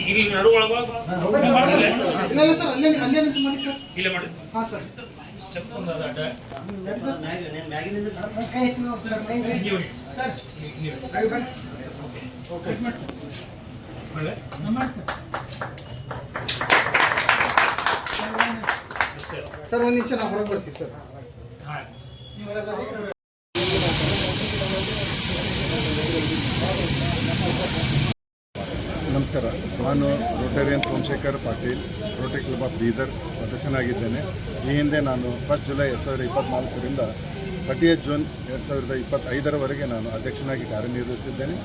ಈಗ ಇಲ್ಲಿ ನಡು ಒಳಗ ಇಲ್ಲ ಇಲ್ಲ ಸರ್ ಅಲ್ಲೇ ಅಲ್ಲೇ ನಿಂತು ಮಾಡಿ ಸರ್. ಇಲ್ಲೇ ಮಾಡಿ ಹಾಂ ಸರ್. ಸ್ಟೆಪ್ ಒಂದು ಅದ ಅಡ್ಡ. ಕೈ ಹೆಚ್ಚು ನೋಡಿ ಸರ್ ಕೈ ಹೆಚ್ಚು. ನೀವು ಸರ್ ನೀವು ಕೈ ಬನ್ನಿ. ಓಕೆ. ಒಳ್ಳೆ ಅಷ್ಟೇ. ಸರ್ ಒಂದು ನಿಮಿಷ ನಾವು ಹೊರಗೆ ಬರ್ತೀವಿ ಸರ್. ಹಾಂ. ನಮಸ್ಕಾರ. ನಾನು Rotarian Somashekhar Patil Rotary Club of Bidar ಸದಸ್ಯನಾಗಿದ್ದೇನೆ ಈ ಹಿಂದೆ ನಾನು ಫಸ್ಟ್ ಜುಲೈ ಎರಡು ಸಾವಿರದ ಇಪ್ಪತ್ತ್ನಾಲ್ಕರಿಂದ ಥರ್ಟಿಯತ್ ಜೂನ್ ಎರಡು ಸಾವಿರದ ಇಪ್ಪತ್ತೈದರವರೆಗೆ ನಾನು ಅಧ್ಯಕ್ಷನಾಗಿ ಕಾರ್ಯನಿರ್ವಹಿಸಿದ್ದೇನೆ.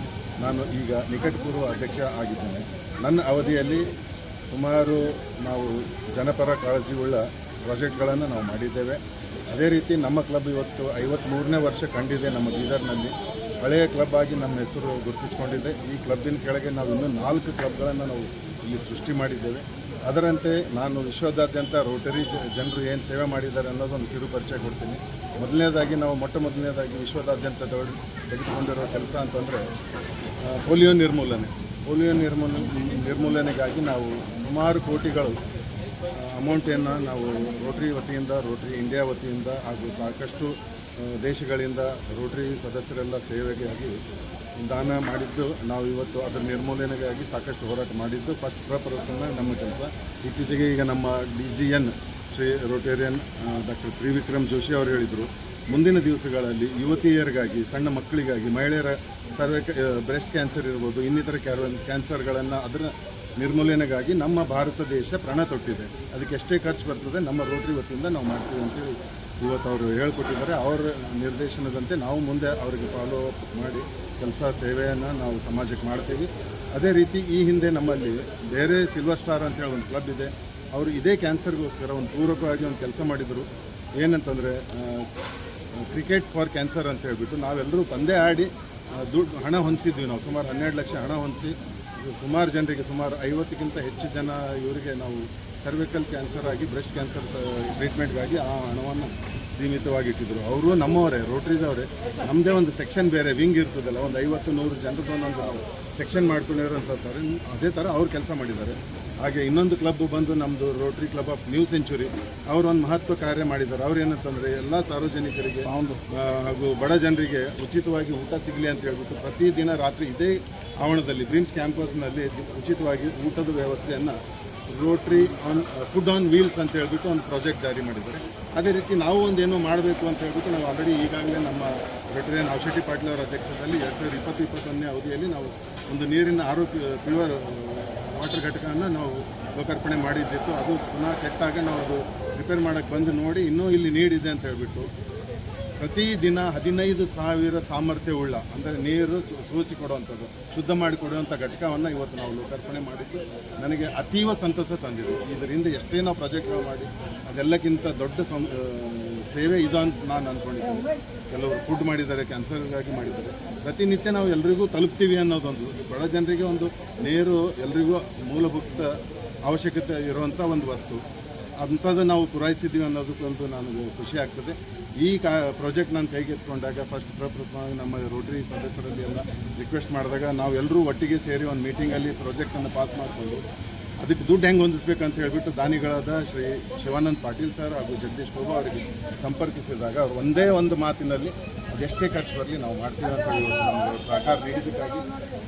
ನಾನು ಈಗ ನಿಕಟಪೂರ್ವ ಅಧ್ಯಕ್ಷ ಆಗಿದ್ದೇನೆ. ನನ್ನ ಅವಧಿಯಲ್ಲಿ ಸುಮಾರು ನಾವು ಜನಪರ ಕಾಳಜಿಯುಳ್ಳ ಪ್ರಾಜೆಕ್ಟ್ಗಳನ್ನು ನಾವು ಮಾಡಿದ್ದೇವೆ. ಅದೇ ರೀತಿ ನಮ್ಮ ಕ್ಲಬ್ ಇವತ್ತು ಐವತ್ತ್ಮೂರನೇ ವರ್ಷ ಕಂಡಿದೆ ನಮ್ಮ ಬೀದರ್ನಲ್ಲಿ. ಹಳೆಯ ಕ್ಲಬ್ ಆಗಿ ನಮ್ಮ ಹೆಸರು ಗುರುತಿಸಿಕೊಂಡಿದೆ. ಈ ಕ್ಲಬ್ಬಿನ ಕೆಳಗೆ ನಾವು ಇನ್ನೂ ನಾಲ್ಕು ಕ್ಲಬ್ಗಳನ್ನು ನಾವು ಇಲ್ಲಿ ಸೃಷ್ಟಿ ಮಾಡಿದ್ದೇವೆ. ಅದರಂತೆ ನಾನು ವಿಶ್ವದಾದ್ಯಂತ ರೋಟರಿ ಜನರು ಏನು ಸೇವೆ ಮಾಡಿದ್ದಾರೆ ಅನ್ನೋದೊಂದು ಕಿರು ಪರಿಚಯ ಕೊಡ್ತೀನಿ. ಮೊದಲನೇದಾಗಿ ನಾವು ಮೊಟ್ಟ ಮೊದಲನೇದಾಗಿ ವಿಶ್ವದಾದ್ಯಂತ ತೆಗೆದುಕೊಂಡಿರೋ ಕೆಲಸ ಅಂತಂದರೆ ಪೋಲಿಯೋ ನಿರ್ಮೂಲನೆ. ಪೋಲಿಯೋ ನಿರ್ಮೂಲನೆ ನಿರ್ಮೂಲನೆಗಾಗಿ ನಾವು ಸುಮಾರು ಕೋಟಿಗಳು ಅಮೌಂಟನ್ನು ನಾವು ರೋಟ್ರಿ ವತಿಯಿಂದ, ರೋಟ್ರಿ ಇಂಡಿಯಾ ವತಿಯಿಂದ ಹಾಗೂ ಸಾಕಷ್ಟು ದೇಶಗಳಿಂದ ರೋಟರಿ ಸದಸ್ಯರೆಲ್ಲ ಸೇವೆಗಾಗಿ ದಾನ ಮಾಡಿದ್ದು ನಾವು ಇವತ್ತು ಅದರ ನಿರ್ಮೂಲನೆಗಾಗಿ ಸಾಕಷ್ಟು ಹೋರಾಟ ಮಾಡಿದ್ದು. ಫಸ್ಟ್ ಪ್ರಪ್ರಥಮ ನಮ್ಮ ಕೆಲಸ. ಇತ್ತೀಚೆಗೆ ಈಗ ನಮ್ಮ D G N Shri Rotarian doctor Trivikram Joshi ಅವರು ಹೇಳಿದರು. ಮುಂದಿನ ದಿವಸಗಳಲ್ಲಿ ಯುವತಿಯರಿಗಾಗಿ, ಸಣ್ಣ ಮಕ್ಕಳಿಗಾಗಿ, ಮಹಿಳೆಯರ ಸರ್ವೆ ಬ್ರೆಸ್ಟ್ ಕ್ಯಾನ್ಸರ್ ಇರ್ಬೋದು, ಇನ್ನಿತರ ಕ್ಯಾನ್ಸರ್ಗಳನ್ನು ಅದರ ನಿರ್ಮೂಲನೆಗಾಗಿ ನಮ್ಮ ಭಾರತ ದೇಶ ಪ್ರಾಣ ತೊಟ್ಟಿದೆ. ಅದಕ್ಕೆ ಎಷ್ಟೇ ಖರ್ಚು ಬರ್ತದೆ, ನಮ್ಮ ರೋಟ್ರಿ ವತಿಯಿಂದ ನಾವು ಮಾಡ್ತೀವಿ ಅಂತೇಳಿ ಇವತ್ತು ಅವರು ಹೇಳ್ಕೊಟ್ಟಿದ್ದಾರೆ. ಅವರ ನಿರ್ದೇಶನದಂತೆ ನಾವು ಮುಂದೆ ಅವರಿಗೆ ಫಾಲೋ ಅಪ್ ಮಾಡಿ ಕೆಲಸ, ಸೇವೆಯನ್ನು ನಾವು ಸಮಾಜಕ್ಕೆ ಮಾಡ್ತೀವಿ. ಅದೇ ರೀತಿ ಈ ಹಿಂದೆ ನಮ್ಮಲ್ಲಿ ಬೇರೆ ಸಿಲ್ವರ್ ಸ್ಟಾರ್ ಅಂತೇಳಿ ಒಂದು ಕ್ಲಬ್ ಇದೆ. ಅವರು ಇದೇ ಕ್ಯಾನ್ಸರ್ಗೋಸ್ಕರ ಒಂದು ಪೂರಕವಾಗಿ ಒಂದು ಕೆಲಸ ಮಾಡಿದರು. ಏನಂತಂದರೆ ಕ್ರಿಕೆಟ್ ಫಾರ್ ಕ್ಯಾನ್ಸರ್ ಅಂತ ಹೇಳ್ಬಿಟ್ಟು ನಾವೆಲ್ಲರೂ ಪಂದ್ಯ ಆಡಿ ದುಡ್ಡು ಹಣ ಹೊಂದಿಸಿದ್ವಿ ನಾವು. ಸುಮಾರು ಹನ್ನೆರಡು ಲಕ್ಷ ಹಣ ಹೊಂದಿಸಿ, ಸುಮಾರು ಜನರಿಗೆ ಸುಮಾರು ಐವತ್ತಕ್ಕಿಂತ ಹೆಚ್ಚು ಜನ ಇವರಿಗೆ ನಾವು ಸರ್ವಿಕಲ್ ಕ್ಯಾನ್ಸರ್ ಆಗಿ ಬ್ರೆಸ್ಟ್ ಕ್ಯಾನ್ಸರ್ ಟ್ರೀಟ್ಮೆಂಟ್ಗಾಗಿ ಆ ಹಣವನ್ನು ಸೀಮಿತವಾಗಿ ಇಟ್ಟಿದ್ರು ಅವರು ನಮ್ಮವರೇ, ರೋಟ್ರಿದವರೇ. ನಮ್ಮದೇ ಒಂದು ಸೆಕ್ಷನ್ ಬೇರೆ ವಿಂಗ್ ಇರ್ತದಲ್ಲ, ಒಂದು ಐವತ್ತು, ನೂರು ಜನರದ್ದು ಒಂದೊಂದು ಸೆಕ್ಷನ್ ಮಾಡ್ಕೊಂಡಿರೋ ಥರ ಅದೇ ಥರ ಅವ್ರು ಕೆಲಸ ಮಾಡಿದ್ದಾರೆ. ಹಾಗೆ ಇನ್ನೊಂದು ಕ್ಲಬ್ ಬಂದು ನಮ್ಮದು Rotary Club of New Century ಅವರು ಒಂದು ಮಹತ್ವ ಕಾರ್ಯ ಮಾಡಿದ್ದಾರೆ ಅವ್ರು ಏನಂತಂದರೆ, ಎಲ್ಲ ಸಾರ್ವಜನಿಕರಿಗೆ ಹಾಗೂ ಬಡ ಜನರಿಗೆ ಉಚಿತವಾಗಿ ಊಟ ಸಿಗಲಿ ಅಂತ ಹೇಳ್ಬಿಟ್ಟು ಪ್ರತಿದಿನ ರಾತ್ರಿ ಇದೇ ಆವರಣದಲ್ಲಿ ಗ್ರೀನ್ಸ್ ಕ್ಯಾಂಪಸ್ನಲ್ಲಿ ಉಚಿತವಾಗಿ ಊಟದ ವ್ಯವಸ್ಥೆಯನ್ನು Rotary on food on wheels ಅಂತ ಹೇಳ್ಬಿಟ್ಟು ಒಂದು ಪ್ರಾಜೆಕ್ಟ್ ಜಾರಿ ಮಾಡಿದ್ದಾರೆ. ಅದೇ ರೀತಿ ನಾವು ಒಂದೇನೋ ಮಾಡಬೇಕು ಅಂತ ಹೇಳ್ಬಿಟ್ಟು ನಾವು ಆಲ್ರೆಡಿ ಈಗಾಗಲೇ ನಮ್ಮ ರೋಟರಿಯನ್ ಔಷಧಿ ಪಾಟೀಲ್ ಅವರ ಅಧ್ಯಕ್ಷತೆಯಲ್ಲಿ ಎರಡು ಸಾವಿರದ ಇಪ್ಪತ್ತು, ಇಪ್ಪತ್ತೊಂದನೇ ಅವಧಿಯಲ್ಲಿ ನಾವು ಒಂದು ನೀರಿನ ಆರೋಗ್ಯ ಪ್ಯೂರ್ ವಾಟರ್ ಘಟಕವನ್ನು ನಾವು ಲೋಕಾರ್ಪಣೆ ಮಾಡಿದ್ದಿತ್ತು. ಅದು ಪುನಃ ಕೆಟ್ಟಾಗ ನಾವು ಅದು ರಿಪೇರ್ ಮಾಡೋಕ್ಕೆ ಬಂದು ನೋಡಿ ಇನ್ನೂ ಇಲ್ಲಿ ನೀಡಿದೆ ಅಂತ ಹೇಳ್ಬಿಟ್ಟು ಪ್ರತಿದಿನ ಹದಿನೈದು ಸಾವಿರ ಸಾಮರ್ಥ್ಯವುಳ್ಳ, ಅಂದರೆ ನೀರು ಸೂಚಿ ಕೊಡುವಂಥದ್ದು ಶುದ್ಧ ಮಾಡಿ ಕೊಡುವಂಥ ಘಟಕವನ್ನು ಇವತ್ತು ನಾವು ಲೋಕಾರ್ಪಣೆ ಮಾಡಿದ್ದು ನನಗೆ ಅತೀವ ಸಂತಸ ತಂದಿದೆ. ಇದರಿಂದ ಎಷ್ಟೇ ನಾವು ಪ್ರಾಜೆಕ್ಟ್ಗಳು ಮಾಡಿ, ಅದೆಲ್ಲಕ್ಕಿಂತ ದೊಡ್ಡ ಸಂ ಸೇವೆ ಇದು ಅಂತ ನಾನು ಅಂದ್ಕೊಂಡಿದ್ದೀನಿ ಕೆಲವರು ಫುಡ್ ಮಾಡಿದ್ದಾರೆ ಕ್ಯಾನ್ಸರ್ಗಾಗಿ ಮಾಡಿದ್ದಾರೆ. ಪ್ರತಿನಿತ್ಯ ನಾವು ಎಲ್ರಿಗೂ ತಲುಪ್ತೀವಿ ಅನ್ನೋದೊಂದು, ಬಡ ಜನರಿಗೆ ಒಂದು ನೀರು ಎಲ್ರಿಗೂ ಮೂಲಭೂತ ಅವಶ್ಯಕತೆ ಇರುವಂಥ ಒಂದು ವಸ್ತು. ಅಂಥದ್ದು ನಾವು ಪೂರೈಸಿದ್ದೀವಿ ಅನ್ನೋದಕ್ಕೊಂದು ನನಗೆ ಖುಷಿ ಆಗ್ತದೆ. ಈ ಕಾ ಪ್ರಾಜೆಕ್ಟ್ ನಾನು ಕೈಗೆತ್ಕೊಂಡಾಗ ಫಸ್ಟ್ ಪ್ರಪ್ರಥಮವಾಗಿ ನಮ್ಮ ರೋಟರಿ ಸದಸ್ಯರಲ್ಲಿ ಎಲ್ಲ ರಿಕ್ವೆಸ್ಟ್ ಮಾಡಿದಾಗ ನಾವೆಲ್ಲರೂ ಒಟ್ಟಿಗೆ ಸೇರಿ ಒಂದು ಮೀಟಿಂಗಲ್ಲಿ ಪ್ರಾಜೆಕ್ಟನ್ನು ಪಾಸ್ ಮಾಡಿಕೊಂಡು ಅದಕ್ಕೆ ದುಡ್ಡು ಹೆಂಗೆ ಅಂತ ಹೇಳಿಬಿಟ್ಟು ದಾನಿಗಳಾದ ಶ್ರೀ ಶಿವಾನಂದ್ ಪಾಟೀಲ್ ಸರ್ ಹಾಗೂ ಜಗದೀಶ್ ಬಾಬು ಅವರಿಗೆ ಸಂಪರ್ಕಿಸಿದಾಗ ಅವರು ಒಂದೇ ಒಂದು ಮಾತಿನಲ್ಲಿ ಅದೆಷ್ಟೇ ಖರ್ಚು ಬರಲಿ ನಾವು ಮಾಡ್ತೀವಿ ಅಂತ ನಮಗೆ ಸಹಕಾರ ನೀಡಿದ್ದಕ್ಕಾಗಿ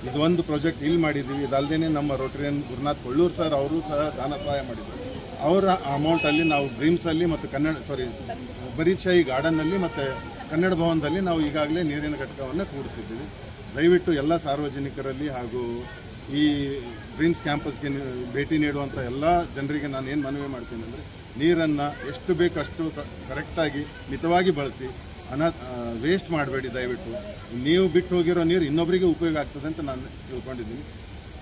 ಇದು ಒಂದು ಪ್ರಾಜೆಕ್ಟ್ ಇಲ್ಲಿ ಮಾಡಿದ್ದೀವಿ. ಇದಲ್ಲದೇ ನಮ್ಮ ರೋಟರಿಯನ್ ಗುರುನಾಥ್ ಕೊಳ್ಳೂರು ಸರ್ ಅವರು ಸಹ ದಾನ ಸಹಾಯ ಮಾಡಿದರು. ಅವರ ಅಮೌಂಟಲ್ಲಿ ನಾವು ಡ್ರೀಮ್ಸಲ್ಲಿ ಮತ್ತು ಕನ್ನಡ ಸಾರಿ ಬರೀಶಾಹಿ ಗಾರ್ಡನ್ನಲ್ಲಿ ಮತ್ತು ಕನ್ನಡ ಭವನದಲ್ಲಿ ನಾವು ಈಗಾಗಲೇ ನೀರಿನ ಘಟಕವನ್ನು ಕೂಡಿಸಿದ್ದೀವಿ ದಯವಿಟ್ಟು ಎಲ್ಲ ಸಾರ್ವಜನಿಕರಲ್ಲಿ ಹಾಗೂ ಈ ಡ್ರೀಮ್ಸ್ ಕ್ಯಾಂಪಸ್ಗೆ ಭೇಟಿ ನೀಡುವಂಥ ಎಲ್ಲ ಜನರಿಗೆ ನಾನು ಏನು ಮನವಿ ಮಾಡ್ತೀನಿ ಅಂದರೆ ನೀರನ್ನು ಎಷ್ಟು ಬೇಕಷ್ಟು ಸ ಕರೆಕ್ಟಾಗಿ ಮಿತವಾಗಿ ಬಳಸಿ, ಅನ ವೇಸ್ಟ್ ಮಾಡಬೇಡಿ ದಯವಿಟ್ಟು. ನೀವು ಬಿಟ್ಟು ಹೋಗಿರೋ ನೀರು ಇನ್ನೊಬ್ಬರಿಗೆ ಉಪಯೋಗ ಆಗ್ತದೆ ಅಂತ ನಾನು ತಿಳ್ಕೊಂಡಿದ್ದೀನಿ.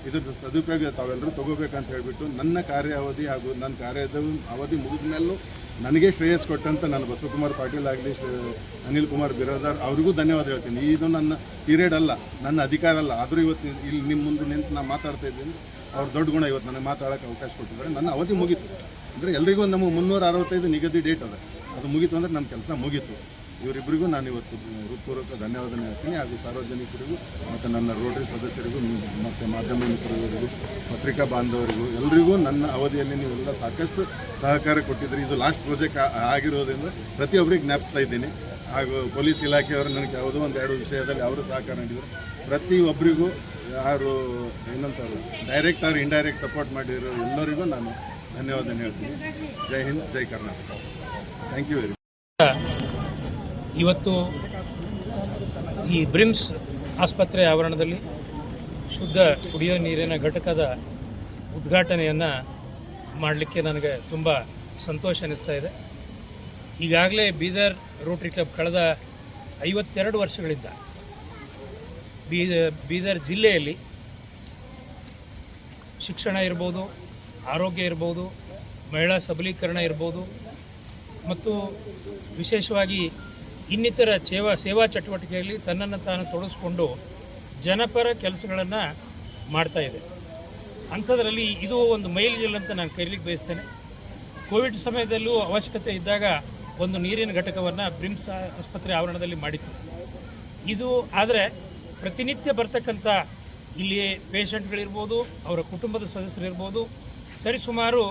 ಇದ್ರದ್ದು ಸದುಪಯೋಗ ತಾವೆಲ್ಲರೂ ತಗೋಬೇಕಂತ ಹೇಳಿಬಿಟ್ಟು ನನ್ನ ಕಾರ್ಯ ಅವಧಿ ಹಾಗೂ ನನ್ನ ಕಾರ್ಯದ ಅವಧಿ ಮುಗಿದ ಮೇಲೂ ನನಗೆ ಶ್ರೇಯಸ್ ಕೊಟ್ಟಂತ ನಾನು ಬಸವಕುಮಾರ್ ಪಾಟೀಲ್ ಆಗಲಿ ಅನಿಲ್ ಕುಮಾರ್ ಬಿರಾದಾರ್ ಅವರಿಗೂ ಧನ್ಯವಾದ ಹೇಳ್ತೀನಿ. ಇದು ನನ್ನ ಪೀರಿಯಡ್ ಅಲ್ಲ, ನನ್ನ ಅಧಿಕಾರ ಅಲ್ಲ. ಆದರೂ ಇವತ್ತು ಇಲ್ಲಿ ನಿಮ್ಮ ಮುಂದೆ ನಿಂತು ನಾನು ಮಾತಾಡ್ತಾ ಇದ್ದೀನಿ. ಅವ್ರ ದೊಡ್ಡ ಗುಣ ಇವತ್ತು ನನಗೆ ಮಾತಾಡೋಕ್ಕೆ ಅವಕಾಶ ಕೊಟ್ಟಿದ್ದಾರೆ. ನನ್ನ ಅವಧಿ ಮುಗೀತು. ಅಂದರೆ ಎಲ್ರಿಗೂ ನಮ್ಮ ಮುನ್ನೂರ ಅರವತ್ತೈದು ನಿಗದಿ ಡೇಟ್ ಅದ. ಅದು ಮುಗೀತು ಅಂದರೆ ನಮ್ಮ ಕೆಲಸ ಮುಗೀತು. ಇವರಿಬ್ಬರಿಗೂ ನಾನು ಇವತ್ತು ಹೃತ್ಪೂರ್ವಕ ಧನ್ಯವಾದ ಹೇಳ್ತೀನಿ ಹಾಗೂ ಸಾರ್ವಜನಿಕರಿಗೂ ಮತ್ತು ನನ್ನ ರೋಟರಿ ಸದಸ್ಯರಿಗೂ, ಮತ್ತು ಮಾಧ್ಯಮ ಮಿತ್ರರಿಗೂ, ಪತ್ರಿಕಾ ಬಾಂಧವರಿಗೂ ಎಲ್ಲರಿಗೂ ನನ್ನ ಅವಧಿಯಲ್ಲಿ ನೀವೆಲ್ಲ ಸಾಕಷ್ಟು ಸಹಕಾರ ಕೊಟ್ಟಿದ್ದೀರಿ. ಇದು ಲಾಸ್ಟ್ ಪ್ರಾಜೆಕ್ಟ್ ಆಗಿರೋದ್ರಿಂದ ಪ್ರತಿಯೊಬ್ಬರಿಗೆ ಜ್ಞಾಪಿಸ್ತಾ ಇದ್ದೀನಿ. ಹಾಗೂ ಪೊಲೀಸ್ ಇಲಾಖೆಯವರು ನನಗೆ ಯಾವುದೋ ಒಂದು ಎರಡು ವಿಷಯದಲ್ಲಿ ಅವರು ಸಹಕಾರ ನೀಡಿದರು. ಪ್ರತಿಯೊಬ್ಬರಿಗೂ ಯಾರು ಏನಂತಾರೆ ಡೈರೆಕ್ಟ್ ಆರ್ ಇಂಡೈರೆಕ್ಟ್ ಸಪೋರ್ಟ್ ಮಾಡಿರೋ ಎಲ್ಲರಿಗೂ ನಾನು ಧನ್ಯವಾದ ಹೇಳ್ತೀನಿ. Jai Hind, Jai Karnataka. Thank you very ಇವತ್ತು ಈ ಬ್ರಿಮ್ಸ್ ಆಸ್ಪತ್ರೆ ಆವರಣದಲ್ಲಿ ಶುದ್ಧ ಕುಡಿಯೋ ನೀರಿನ ಘಟಕದ ಉದ್ಘಾಟನೆಯನ್ನು ಮಾಡಲಿಕ್ಕೆ ನನಗೆ ತುಂಬ ಸಂತೋಷ ಅನ್ನಿಸ್ತಾ ಇದೆ. ಈಗಾಗಲೇ ಬೀದರ್ ರೋಟ್ರಿ ಕ್ಲಬ್ ಕಳೆದ ಐವತ್ತೆರಡು ವರ್ಷಗಳಿಂದ ಬೀದರ್ ಬೀದರ್ ಜಿಲ್ಲೆಯಲ್ಲಿ ಶಿಕ್ಷಣ ಇರ್ಬೋದು, ಆರೋಗ್ಯ ಇರ್ಬೋದು, ಮಹಿಳಾ ಸಬಲೀಕರಣ ಇರ್ಬೋದು ಮತ್ತು ವಿಶೇಷವಾಗಿ ಇನ್ನಿತರ ಸೇವಾ ಸೇವಾ ಚಟುವಟಿಕೆಯಲ್ಲಿ ತನ್ನನ್ನು ತಾನು ತೊಡಗಿಸ್ಕೊಂಡು ಜನಪರ ಕೆಲಸಗಳನ್ನು ಮಾಡ್ತಾ ಇದೆ. ಅಂಥದ್ರಲ್ಲಿ ಇದು ಒಂದು ಮೈಲಿಗಲ್ಲು ಅಂತ ನಾನು ಕರೀಲಿಕ್ಕೆ ಬಯಸ್ತೇನೆ. ಕೋವಿಡ್ ಸಮಯದಲ್ಲೂ ಅವಶ್ಯಕತೆ ಇದ್ದಾಗ ಒಂದು ನೀರಿನ ಘಟಕವನ್ನು ಬ್ರಿಮ್ಸ್ ಆಸ್ಪತ್ರೆ ಆವರಣದಲ್ಲಿ ಮಾಡಿತ್ತು. ಇದು ಆದರೆ ಪ್ರತಿನಿತ್ಯ ಬರ್ತಕ್ಕಂಥ ಇಲ್ಲಿ ಪೇಷಂಟ್ಗಳಿರ್ಬೋದು, ಅವರ ಕುಟುಂಬದ ಸದಸ್ಯರಿರ್ಬೋದು ಸರಿಸುಮಾರು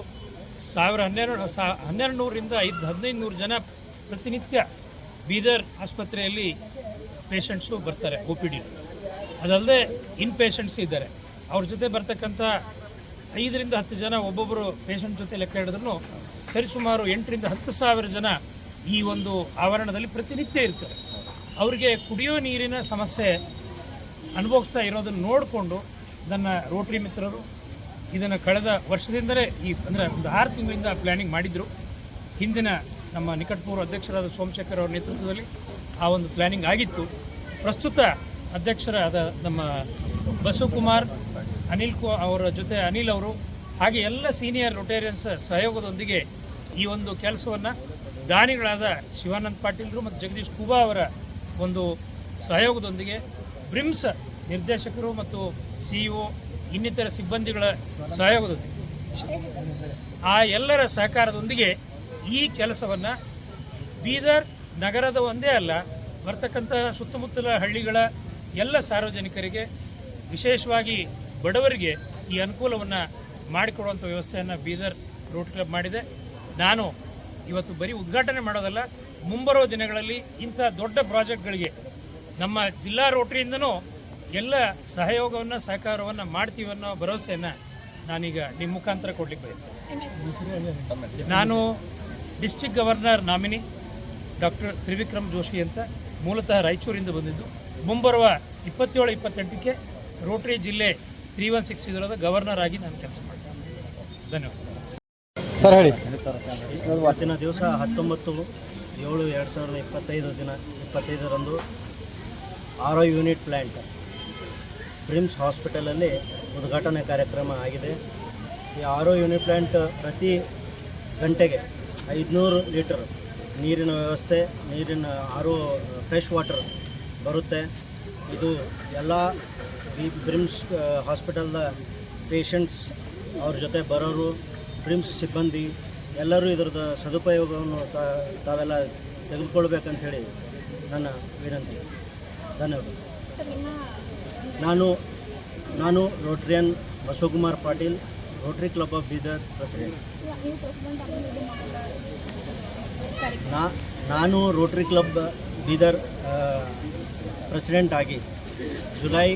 ಸಾವಿರ ಹನ್ನೆರಡು ಸಾ ಹನ್ನೆರಡು ನೂರರಿಂದ ಐದು ಹದಿನೈದು ನೂರು ಜನ ಪ್ರತಿನಿತ್ಯ ಬೀದರ್ ಆಸ್ಪತ್ರೆಯಲ್ಲಿ ಪೇಷಂಟ್ಸು ಬರ್ತಾರೆ ಒ ಪಿ ಡಿ ಅದಲ್ಲದೆ ಇನ್ ಪೇಷಂಟ್ಸ್ ಇದ್ದಾರೆ. ಅವ್ರ ಜೊತೆ ಬರ್ತಕ್ಕಂಥ ಐದರಿಂದ ಹತ್ತು ಜನ ಒಬ್ಬೊಬ್ಬರು ಪೇಷಂಟ್ ಜೊತೆ ಲೆಕ್ಕ ಹಿಡಿದ್ರು ಸರಿಸುಮಾರು ಎಂಟರಿಂದ ಹತ್ತು ಸಾವಿರ ಜನ ಈ ಒಂದು ಆವರಣದಲ್ಲಿ ಪ್ರತಿನಿತ್ಯ ಇರ್ತಾರೆ. ಅವರಿಗೆ ಕುಡಿಯೋ ನೀರಿನ ಸಮಸ್ಯೆ ಅನುಭವಿಸ್ತಾ ಇರೋದನ್ನು ನೋಡಿಕೊಂಡು ನನ್ನ ರೋಟರಿ ಮಿತ್ರರು ಇದನ್ನು ಕಳೆದ ವರ್ಷದಿಂದಲೇ ಈ ಅಂದರೆ ಒಂದು ಆರು ತಿಂಗಳಿಂದ ಪ್ಲ್ಯಾನಿಂಗ್ ಮಾಡಿದರು. ಹಿಂದಿನ ನಮ್ಮ ನಿಕಟಪೂರ್ವ ಅಧ್ಯಕ್ಷರಾದ ಸೋಮಶೇಖರ್ ಅವರ ನೇತೃತ್ವದಲ್ಲಿ ಆ ಒಂದು ಪ್ಲ್ಯಾನಿಂಗ್ ಆಗಿತ್ತು. ಪ್ರಸ್ತುತ ಅಧ್ಯಕ್ಷರಾದ ನಮ್ಮ ಬಸವಕುಮಾರ್, ಅನಿಲ್ ಕು ಅವರ ಜೊತೆ ಅನಿಲ್ ಅವರು, ಹಾಗೆ ಎಲ್ಲ ಸೀನಿಯರ್ ರೊಟೇರಿಯನ್ಸ್ ಸಹಯೋಗದೊಂದಿಗೆ ಈ ಒಂದು ಕೆಲಸವನ್ನು ದಾನಿಗಳಾದ ಶಿವಾನಂದ್ ಪಾಟೀಲ್ರು ಮತ್ತು ಜಗದೀಶ್ ಕುಬಾ ಅವರ ಒಂದು ಸಹಯೋಗದೊಂದಿಗೆ ಬ್ರಿಮ್ಸ್ ನಿರ್ದೇಶಕರು ಮತ್ತು ಸಿ ಇ ಇನ್ನಿತರ ಸಿಬ್ಬಂದಿಗಳ ಸಹಯೋಗದೊಂದಿಗೆ. ಆ ಎಲ್ಲರ ಸಹಕಾರದೊಂದಿಗೆ ಈ ಕೆಲಸವನ್ನು ಬೀದರ್ ನಗರದ ಒಂದೇ ಅಲ್ಲ ಬರ್ತಕ್ಕಂಥ ಸುತ್ತಮುತ್ತಲ ಹಳ್ಳಿಗಳ ಎಲ್ಲ ಸಾರ್ವಜನಿಕರಿಗೆ ವಿಶೇಷವಾಗಿ ಬಡವರಿಗೆ ಈ ಅನುಕೂಲವನ್ನು ಮಾಡಿಕೊಡುವಂಥ ವ್ಯವಸ್ಥೆಯನ್ನು ಬೀದರ್ ರೋಡ್ ಕ್ಲಬ್ ಮಾಡಿದೆ. ನಾನು ಇವತ್ತು ಬರೀ ಉದ್ಘಾಟನೆ ಮಾಡೋದಲ್ಲ ಮುಂಬರುವ ದಿನಗಳಲ್ಲಿ ಇಂಥ ದೊಡ್ಡ ಪ್ರಾಜೆಕ್ಟ್ಗಳಿಗೆ ನಮ್ಮ ಜಿಲ್ಲಾ ರೋಟರಿಯಿಂದನೂ ಎಲ್ಲ ಸಹಯೋಗವನ್ನು ಸಹಕಾರವನ್ನು ಮಾಡ್ತೀವಿ ಅನ್ನೋ ಭರವಸೆಯನ್ನು ನಾನೀಗ ನಿಮ್ಮ ಮುಖಾಂತರ ಕೊಡ್ಲಿಕ್ಕೆ ಬಯಸ್ತೇನೆ. ನಾನು district governor nominee doctor Trivikram Joshi ಅಂತ ಮೂಲತಃ ರಾಯಚೂರಿಂದ ಬಂದಿದ್ದು. ಮುಂಬರುವ ಇಪ್ಪತ್ತೇಳು ಇಪ್ಪತ್ತೆಂಟಕ್ಕೆ ರೋಟರಿ ಜಿಲ್ಲೆ ತ್ರೀ ಒನ್ ಸಿಕ್ಸ್ ಇದರದ ಗವರ್ನರ್ ಆಗಿ ನಾನು ಕೆಲಸ ಮಾಡ್ತೇನೆ. ಧನ್ಯವಾದ. ಸರ್ ಹೇಳಿ. ಇವತ್ತಿನ ದಿವಸ ಹತ್ತೊಂಬತ್ತು ಏಳು ಎರಡು ಸಾವಿರದ ಇಪ್ಪತ್ತೈದು ದಿನ ಇಪ್ಪತ್ತೈದರಂದು ಆರೋ ಯೂನಿಟ್ ಪ್ಲ್ಯಾಂಟ್ ಬ್ರಿಮ್ಸ್ ಹಾಸ್ಪಿಟಲಲ್ಲಿ ಉದ್ಘಾಟನೆ ಕಾರ್ಯಕ್ರಮ ಆಗಿದೆ. ಈ ಆರೋ ಯೂನಿಟ್ ಪ್ಲ್ಯಾಂಟ್ ಪ್ರತಿ ಗಂಟೆಗೆ ಐದುನೂರು ಲೀಟರ್ ನೀರಿನ ವ್ಯವಸ್ಥೆ ನೀರಿನ ಆರೋ ಫ್ರೆಶ್ ವಾಟರ್ ಬರುತ್ತೆ. ಇದು ಎಲ್ಲ ಬ್ರಿಮ್ಸ್ ಹಾಸ್ಪಿಟಲ್ದ ಪೇಷಂಟ್ಸ್ ಅವ್ರ ಜೊತೆ ಬರೋರು ಬ್ರಿಮ್ಸ್ ಸಿಬ್ಬಂದಿ ಎಲ್ಲರೂ ಇದರದ ಸದುಪಯೋಗವನ್ನು ತಾವೆಲ್ಲ ತೆಗೆದುಕೊಳ್ಬೇಕಂತ ಹೇಳಿ ನನ್ನ ವಿನಂತಿ. ಧನ್ಯವಾದ ನಾನು ನಾನು Rotarian Basavakumar Patil. Rotary Club of Bidar president ನಾನು ರೋಟ್ರಿ ಕ್ಲಬ್ ಬೀದರ್ ಪ್ರೆಸಿಡೆಂಟ್ ಆಗಿ ಜುಲೈ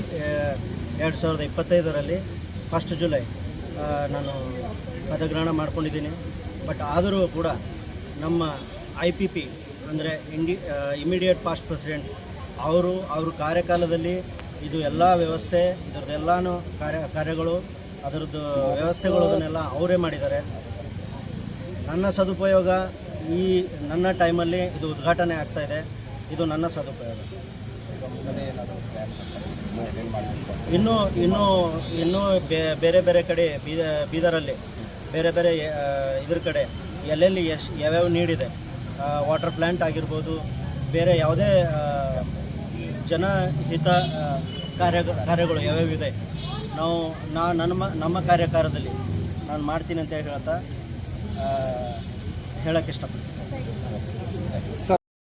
ಎರಡು ಸಾವಿರದ ಇಪ್ಪತ್ತೈದರಲ್ಲಿ ಫಸ್ಟ್ ಜುಲೈ ನಾನು ಪದಗ್ರಹಣ ಮಾಡ್ಕೊಂಡಿದ್ದೀನಿ. ಬಟ್ ಆದರೂ ಕೂಡ ನಮ್ಮ ಐ ಪಿ ಪಿ ಅಂದರೆ ಇಂಡಿ ಇಮಿಡಿಯೇಟ್ ಪಾಸ್ಟ್ ಪ್ರೆಸಿಡೆಂಟ್ ಅವರು, ಅವ್ರ ಕಾರ್ಯಕಾಲದಲ್ಲಿ ಇದು ಎಲ್ಲ ವ್ಯವಸ್ಥೆ, ಇದರದ್ದೆಲ್ಲನೂ ಕಾರ್ಯ, ಕಾರ್ಯಗಳು ಅದರದ್ದು ವ್ಯವಸ್ಥೆಗಳು ಅದನ್ನೆಲ್ಲ ಅವರೇ ಮಾಡಿದ್ದಾರೆ. ನನ್ನ ಸದುಪಯೋಗ ಈ ನನ್ನ ಟೈಮಲ್ಲಿ ಇದು ಉದ್ಘಾಟನೆ ಆಗ್ತಾ ಇದೆ. ಇದು ನನ್ನ ಸದುಪಯೋಗ. ಇನ್ನೂ ಇನ್ನೂ ಇನ್ನೂ ಬೇರೆ ಬೇರೆ ಕಡೆ ಬೀದ, ಬೀದರಲ್ಲಿ, ಬೇರೆ ಬೇರೆ ಇದ್ರ ಕಡೆ ಎಲ್ಲೆಲ್ಲಿ ಎಷ್ಟು ಯಾವ್ಯಾವ ನೀಡಿದೆ ವಾಟರ್ ಪ್ಲ್ಯಾಂಟ್ ಆಗಿರ್ಬೋದು, ಬೇರೆ ಯಾವುದೇ ಜನಹಿತ ಕಾರ್ಯ, ಕಾರ್ಯಗಳು ಯಾವ್ಯಾವ ಇದೆ ನಾವು, ನಾ ನಮ್ಮ ನಮ್ಮ ಕಾರ್ಯಕಾರದಲ್ಲಿ ನಾನು ಮಾಡ್ತೀನಿ ಅಂತ ಹೇಳ್ತಾ ಹೇಳಕ್ಕೆ ಇಷ್ಟಪಡ್ತೀನಿ.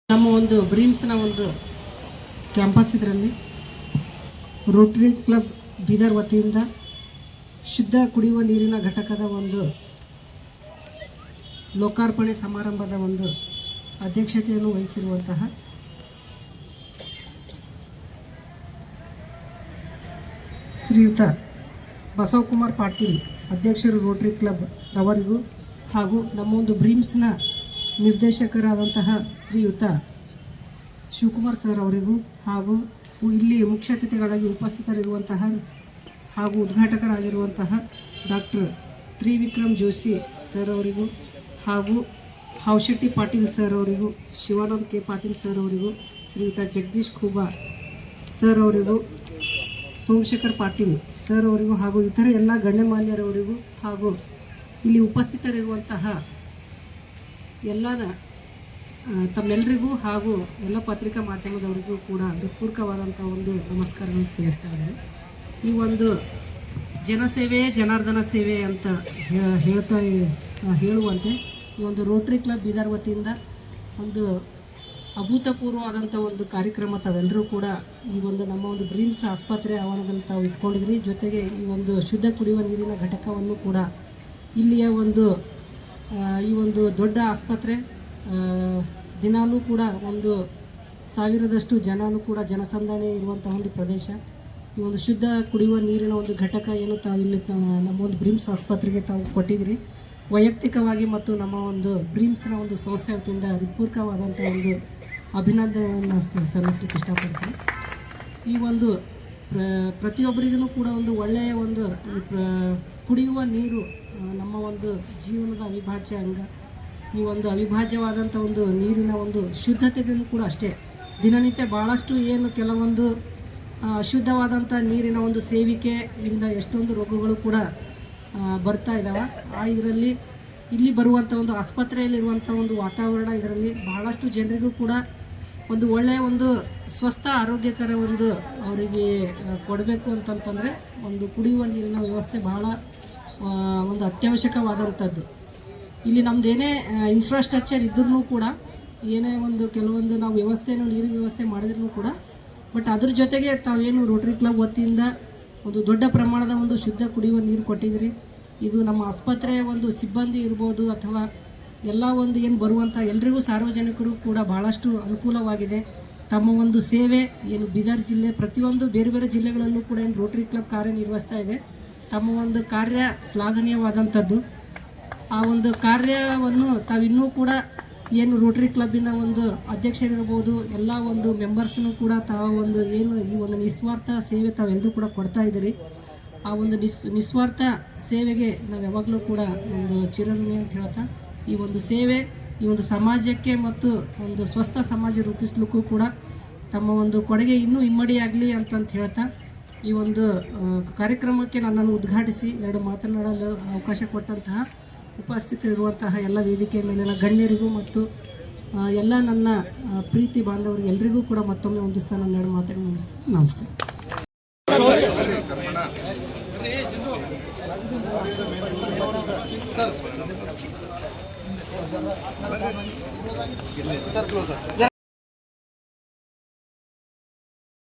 ನಮ್ಮ ಒಂದು ಒಂದು ಬ್ರೀಮ್ಸ್ನ ಒಂದು ಕ್ಯಾಂಪಸ್ ಇದರಲ್ಲಿ ರೋಟರಿ ಕ್ಲಬ್ ಬೀದರ್ ವತಿಯಿಂದ ಶುದ್ಧ ಕುಡಿಯುವ ನೀರಿನ ಘಟಕದ ಒಂದು ಲೋಕಾರ್ಪಣೆ ಸಮಾರಂಭದ ಒಂದು ಅಧ್ಯಕ್ಷತೆಯನ್ನು ವಹಿಸಿರುವಂತಹ ಶ್ರೀಯುತ ಬಸವಕುಮಾರ್ ಪಾಟೀಲ್ ಅಧ್ಯಕ್ಷರು ರೋಟರಿ ಕ್ಲಬ್ ರವರಿಗೂ ಹಾಗೂ ನಮ್ಮ ಒಂದು ಬ್ರೀಮ್ಸ್ನ ನಿರ್ದೇಶಕರಾದಂತಹ ಶ್ರೀಯುತ ಶಿವಕುಮಾರ್ ಸರ್ ಅವರಿಗೂ ಹಾಗೂ ಇಲ್ಲಿ ಮುಖ್ಯ ಅತಿಥಿಗಳಾಗಿ ಉಪಸ್ಥಿತರಿರುವಂತಹ ಹಾಗೂ ಉದ್ಘಾಟಕರಾಗಿರುವಂತಹ ಡಾಕ್ಟರ್ ತ್ರಿವಿಕ್ರಮ್ ಜೋಶಿ ಸರ್ ಅವರಿಗೂ ಹಾಗೂ ಹೌಶೆಟ್ಟಿ ಪಾಟೀಲ್ ಸರ್ ಅವರಿಗೂ, ಶಿವಾನಂದ್ ಕೆ ಪಾಟೀಲ್ ಸರ್ ಅವರಿಗೂ, ಶ್ರೀಯುತ ಜಗದೀಶ್ ಖೂಬಾ ಸರ್ ಅವರಿಗೂ ಸೋಮಶೇಖರ್ ಪಾಟೀಲ್ ಸರ್ ಅವರಿಗೂ ಹಾಗೂ ಇತರ ಎಲ್ಲ ಗಣ್ಯಮಾನ್ಯರವರಿಗೂ ಹಾಗೂ ಇಲ್ಲಿ ಉಪಸ್ಥಿತರಿರುವಂತಹ ಎಲ್ಲರ ತಮ್ಮೆಲ್ಲರಿಗೂ ಹಾಗೂ ಎಲ್ಲ ಪತ್ರಿಕಾ ಮಾಧ್ಯಮದವರಿಗೂ ಕೂಡ ಹೃತ್ಪೂರ್ವಕವಾದಂಥ ಒಂದು ನಮಸ್ಕಾರವನ್ನು ತಿಳಿಸ್ತಾ ಇದ್ದಾರೆ ಈ ಒಂದು ಜನಸೇವೆ, ಜನಾರ್ದನ ಸೇವೆ ಅಂತ ಹೇಳ್ತಾ ಹೇಳುವಂತೆ ಈ ಒಂದು ರೋಟ್ರಿ ಕ್ಲಬ್ ಬೀದರ್ ವತಿಯಿಂದ ಒಂದು ಅಭೂತಪೂರ್ವವಾದಂಥ ಒಂದು ಕಾರ್ಯಕ್ರಮ ತಾವೆಲ್ಲರೂ ಕೂಡ ಈ ಒಂದು ನಮ್ಮ ಒಂದು ಬ್ರೀಮ್ಸ್ ಆಸ್ಪತ್ರೆ ಆವರಣದಲ್ಲಿ ತಾವು ಇಟ್ಕೊಂಡಿದ್ರಿ. ಜೊತೆಗೆ ಈ ಒಂದು ಶುದ್ಧ ಕುಡಿಯುವ ನೀರಿನ ಘಟಕವನ್ನು ಕೂಡ ಇಲ್ಲಿಯ ಒಂದು ಈ ಒಂದು ದೊಡ್ಡ ಆಸ್ಪತ್ರೆ ದಿನಾಲೂ ಕೂಡ ಒಂದು ಸಾವಿರದಷ್ಟು ಜನನೂ ಕೂಡ ಜನಸಂದಣಿ ಇರುವಂಥ ಒಂದು ಪ್ರದೇಶ. ಈ ಒಂದು ಶುದ್ಧ ಕುಡಿಯುವ ನೀರಿನ ಒಂದು ಘಟಕ ಏನು ತಾವು ಇಲ್ಲಿ ನಮ್ಮ ಒಂದು ಬ್ರಿಮ್ಸ್ ಆಸ್ಪತ್ರೆಗೆ ತಾವು ಕೊಟ್ಟಿದ್ರಿ. ವೈಯಕ್ತಿಕವಾಗಿ ಮತ್ತು ನಮ್ಮ ಒಂದು ಡ್ರೀಮ್ಸ್ನ ಒಂದು ಸಂಸ್ಥೆ ವತಿಯಿಂದ ಹೃತ್ಪೂರ್ವಕವಾದಂಥ ಒಂದು ಅಭಿನಂದನೆಯನ್ನು ಸಲ್ಲಿಸಲಿಕ್ಕೆ ಇಷ್ಟಪಡ್ತೀನಿ. ಈ ಒಂದು ಪ್ರ- ಪ್ರತಿಯೊಬ್ಬರಿಗೂ ಕೂಡ ಒಂದು ಒಳ್ಳೆಯ ಒಂದು ಕುಡಿಯುವ ನೀರು ನಮ್ಮ ಒಂದು ಜೀವನದ ಅವಿಭಾಜ್ಯ ಅಂಗ. ಈ ಒಂದು ಅವಿಭಾಜ್ಯವಾದಂಥ ಒಂದು ನೀರಿನ ಒಂದು ಶುದ್ಧತೆಯನ್ನು ಕೂಡ ಅಷ್ಟೇ. ದಿನನಿತ್ಯ ಭಾಳಷ್ಟು ಏನು ಕೆಲವೊಂದು ಅಶುದ್ಧವಾದಂಥ ನೀರಿನ ಒಂದು ಸೇವಿಕೆಯಿಂದ ಎಷ್ಟೊಂದು ರೋಗಗಳು ಕೂಡ ಬರ್ತಾ ಇದ್ದಾವೆ ಆ, ಇದರಲ್ಲಿ ಇಲ್ಲಿ ಬರುವಂಥ ಒಂದು ಆಸ್ಪತ್ರೆಯಲ್ಲಿರುವಂಥ ಒಂದು ವಾತಾವರಣ ಇದರಲ್ಲಿ ಬಹಳಷ್ಟು ಜನರಿಗೂ ಕೂಡ ಒಂದು ಒಳ್ಳೆಯ ಒಂದು ಸ್ವಸ್ಥ, ಆರೋಗ್ಯಕರ ಒಂದು ಅವರಿಗೆ ಕೊಡಬೇಕು ಅಂತಂತಂದರೆ ಒಂದು ಕುಡಿಯುವ ನೀರಿನ ವ್ಯವಸ್ಥೆ ಬಹಳ ಒಂದು ಅತ್ಯವಶ್ಯಕವಾದಂಥದ್ದು ಇಲ್ಲಿ ನಮ್ದು ಏನೇ ಇನ್ಫ್ರಾಸ್ಟ್ರಕ್ಚರ್ ಇದ್ರೂ ಕೂಡ, ಏನೇ ಒಂದು ಕೆಲವೊಂದು ನಾವು ವ್ಯವಸ್ಥೆನೂ, ನೀರಿನ ವ್ಯವಸ್ಥೆ ಮಾಡಿದ್ರೂ ಕೂಡ ಬಟ್ ಅದ್ರ ಜೊತೆಗೆ ತಾವೇನು ರೋಟ್ರಿ ಕ್ಲಬ್ ವತಿಯಿಂದ ಒಂದು ದೊಡ್ಡ ಪ್ರಮಾಣದ ಒಂದು ಶುದ್ಧ ಕುಡಿಯುವ ನೀರು ಕೊಟ್ಟಿದ್ರಿ. ಇದು ನಮ್ಮ ಆಸ್ಪತ್ರೆಯ ಒಂದು ಸಿಬ್ಬಂದಿ ಇರ್ಬೋದು ಅಥವಾ ಎಲ್ಲ ಒಂದು ಏನು ಬರುವಂಥ ಎಲ್ರಿಗೂ ಸಾರ್ವಜನಿಕರು ಕೂಡ ಭಾಳಷ್ಟು ಅನುಕೂಲವಾಗಿದೆ. ತಮ್ಮ ಒಂದು ಸೇವೆ ಏನು ಬೀದರ್ ಜಿಲ್ಲೆ ಪ್ರತಿಯೊಂದು ಬೇರೆ ಬೇರೆ ಜಿಲ್ಲೆಗಳಲ್ಲೂ ಕೂಡ ಏನು ರೋಟರಿ ಕ್ಲಬ್ ಕಾರ್ಯನಿರ್ವಹಿಸ್ತಾ ಇದೆ. ತಮ್ಮ ಒಂದು ಕಾರ್ಯ ಶ್ಲಾಘನೀಯವಾದಂಥದ್ದು. ಆ ಒಂದು ಕಾರ್ಯವನ್ನು ತಾವಿನ್ನೂ ಕೂಡ ಏನು ರೋಟರಿ ಕ್ಲಬ್ಬಿನ ಒಂದು ಅಧ್ಯಕ್ಷರಿರ್ಬೋದು, ಎಲ್ಲ ಒಂದು ಮೆಂಬರ್ಸ್ನು ಕೂಡ ತಾವು ಒಂದು ಏನು ಈ ಒಂದು ನಿಸ್ವಾರ್ಥ ಸೇವೆ ತಾವೆಲ್ಲರೂ ಕೂಡ ಕೊಡ್ತಾ ಇದ್ದೀರಿ. ಆ ಒಂದು ನಿಸ್, ನಿಸ್ವಾರ್ಥ ಸೇವೆಗೆ ನಾವು ಯಾವಾಗಲೂ ಕೂಡ ಒಂದು ಚಿರಋಣಿ ಅಂತ ಹೇಳ್ತಾ, ಈ ಒಂದು ಸೇವೆ, ಈ ಒಂದು ಸಮಾಜಕ್ಕೆ ಮತ್ತು ಒಂದು ಸ್ವಸ್ಥ ಸಮಾಜ ರೂಪಿಸ್ಲಿಕ್ಕೂ ಕೂಡ ತಮ್ಮ ಒಂದು ಕೊಡುಗೆ ಇನ್ನೂ ಇಮ್ಮಡಿಯಾಗಲಿ ಅಂತಂತ ಹೇಳ್ತಾ, ಈ ಒಂದು ಕಾರ್ಯಕ್ರಮಕ್ಕೆ ನನ್ನನ್ನು ಉದ್ಘಾಟಿಸಿ ಎರಡು ಮಾತನಾಡಲು ಅವಕಾಶ ಕೊಟ್ಟಂತಹ ಉಪಸ್ಥಿತರಿರುವಂತಹ ಎಲ್ಲ ವೇದಿಕೆ ಮೇಲಿನ ಗಣ್ಯರಿಗೂ ಮತ್ತು ಎಲ್ಲ ನನ್ನ ಪ್ರೀತಿ ಬಾಂಧವರಿಗೆ ಎಲ್ರಿಗೂ ಕೂಡ ಮತ್ತೊಮ್ಮೆ ಒಂದು ಸ್ಥಾನ ನನ್ನ ಎರಡು ಮಾತನ್ನು ನಮಸ್ತೆ